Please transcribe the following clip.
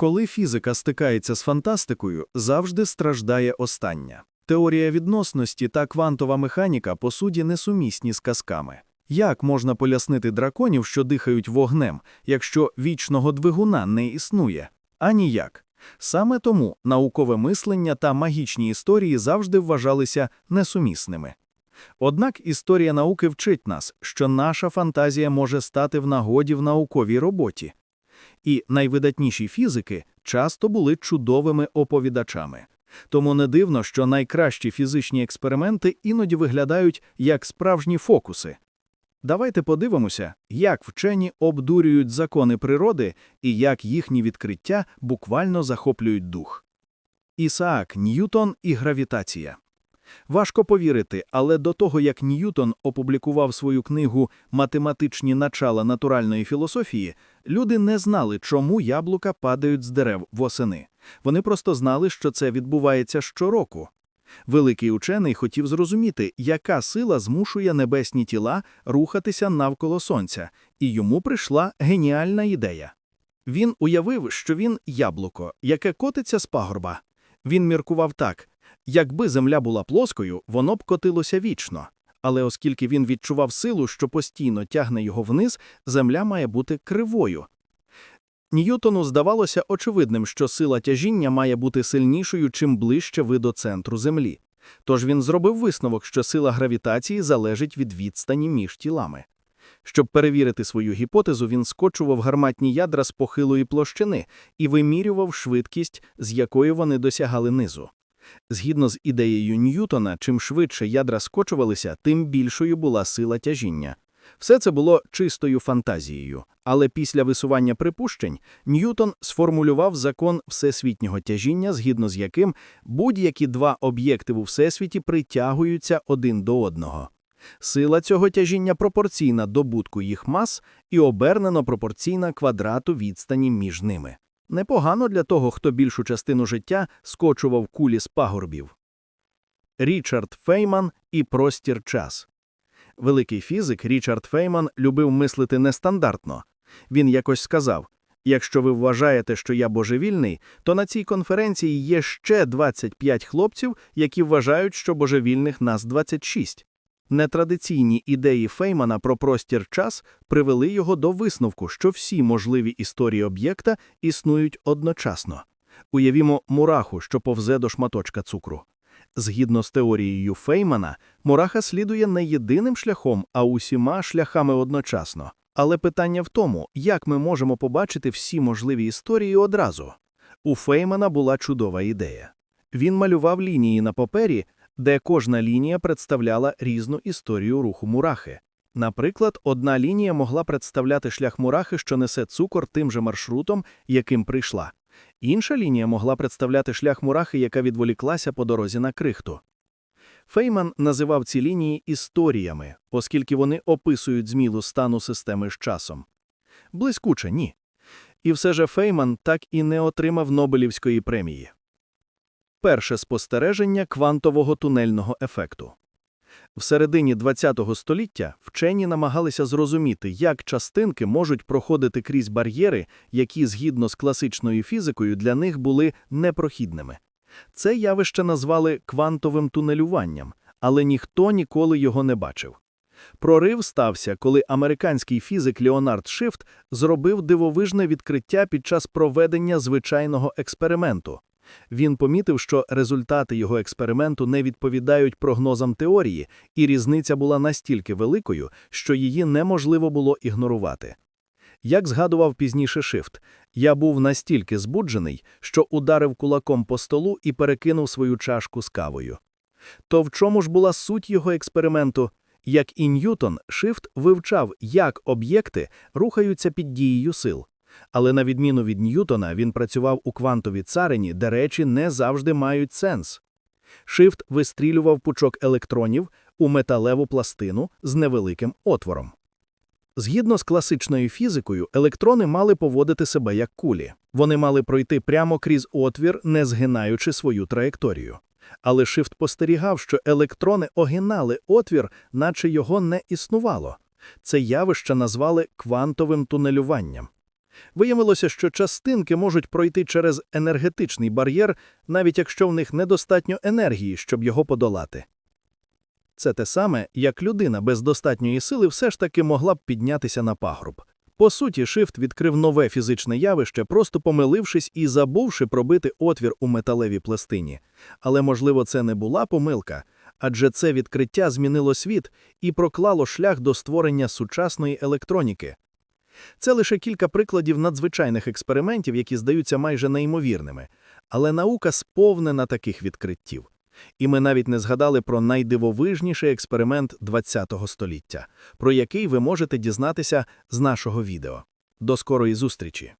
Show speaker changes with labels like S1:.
S1: Коли фізика стикається з фантастикою, завжди страждає остання. Теорія відносності та квантова механіка по суті несумісні з казками. Як можна пояснити драконів, що дихають вогнем, якщо вічного двигуна не існує? А ніяк. Саме тому наукове мислення та магічні історії завжди вважалися несумісними. Однак історія науки вчить нас, що наша фантазія може стати в нагоді в науковій роботі. І найвидатніші фізики часто були чудовими оповідачами. Тому не дивно, що найкращі фізичні експерименти іноді виглядають як справжні фокуси. Давайте подивимося, як вчені обдурюють закони природи і як їхні відкриття буквально захоплюють дух. Ісаак Ньютон і гравітація. Важко повірити, але до того, як Ньютон опублікував свою книгу Математичні начала натуральної філософії, люди не знали, чому яблука падають з дерев восени. Вони просто знали, що це відбувається щороку. Великий учений хотів зрозуміти, яка сила змушує небесні тіла рухатися навколо сонця, і йому прийшла геніальна ідея. Він уявив, що він яблуко, яке котиться з пагорба. Він міркував так: якби земля була плоскою, воно б котилося вічно. Але оскільки він відчував силу, що постійно тягне його вниз, земля має бути кривою. Ньютону здавалося очевидним, що сила тяжіння має бути сильнішою, чим ближче ви до центру Землі. Тож він зробив висновок, що сила гравітації залежить від відстані між тілами. Щоб перевірити свою гіпотезу, він скочував гарматні ядра з похилої площини і вимірював швидкість, з якої вони досягали низу. Згідно з ідеєю Ньютона, чим швидше ядра скочувалися, тим більшою була сила тяжіння. Все це було чистою фантазією, але після висування припущень Ньютон сформулював закон всесвітнього тяжіння, згідно з яким будь-які два об'єкти у всесвіті притягуються один до одного. Сила цього тяжіння пропорційна добутку їх мас і обернено пропорційна квадрату відстані між ними. Непогано для того, хто більшу частину життя скочував кулі з пагорбів. Річард Фейман і простір час. Великий фізик Річард Фейман любив мислити нестандартно. Він якось сказав: якщо ви вважаєте, що я божевільний, то на цій конференції є ще 25 хлопців, які вважають, що божевільних нас 26. Нетрадиційні ідеї Феймана про простір час привели його до висновку, що всі можливі історії об'єкта існують одночасно. Уявімо мураху, що повзе до шматочка цукру. Згідно з теорією Феймана, мураха слідує не єдиним шляхом, а усіма шляхами одночасно. Але питання в тому, як ми можемо побачити всі можливі історії одразу. У Феймана була чудова ідея. Він малював лінії на папері, де кожна лінія представляла різну історію руху мурахи. Наприклад, одна лінія могла представляти шлях мурахи, що несе цукор тим же маршрутом, яким прийшла. Інша лінія могла представляти шлях мурахи, яка відволіклася по дорозі на крихту. Фейман називав ці лінії історіями, оскільки вони описують змілу стану системи з часом. Блискуче ні. І все же Фейман так і не отримав Нобелівської премії. Перше спостереження квантового тунельного ефекту. В середині ХХ століття вчені намагалися зрозуміти, як частинки можуть проходити крізь бар'єри, які, згідно з класичною фізикою, для них були непрохідними. Це явище назвали квантовим тунелюванням, але ніхто ніколи його не бачив. Прорив стався, коли американський фізик Леонард Шифт зробив дивовижне відкриття під час проведення звичайного експерименту. Він помітив, що результати його експерименту не відповідають прогнозам теорії, і різниця була настільки великою, що її неможливо було ігнорувати. Як згадував пізніше Шифт, я був настільки збуджений, що ударив кулаком по столу і перекинув свою чашку з кавою. То в чому ж була суть його експерименту? Як і Ньютон, Шифт вивчав, як об'єкти рухаються під дією сил. Але на відміну від Ньютона, він працював у квантовій царині, де речі не завжди мають сенс. Шифт вистрілював пучок електронів у металеву пластину з невеликим отвором. Згідно з класичною фізикою, електрони мали поводити себе як кулі. Вони мали пройти прямо крізь отвір, не згинаючи свою траєкторію. Але Шифт постерігав, що електрони огинали отвір, наче його не існувало. Це явище назвали квантовим тунелюванням.
S2: Виявилося, що частинки можуть пройти через енергетичний бар'єр, навіть якщо в них недостатньо енергії, щоб його подолати. Це те саме, як людина без достатньої сили все ж таки могла б піднятися на пагорб. По суті, Шифт відкрив нове фізичне явище, просто помилившись і забувши пробити отвір у металевій пластині. Але, можливо, це не була помилка, адже це відкриття змінило світ і проклало шлях до створення сучасної електроніки. Це лише кілька прикладів надзвичайних експериментів, які здаються майже неймовірними, але наука сповнена таких відкриттів. І ми навіть не згадали про найдивовижніший експеримент ХХ століття, про який ви можете дізнатися з нашого відео. До скорої зустрічі!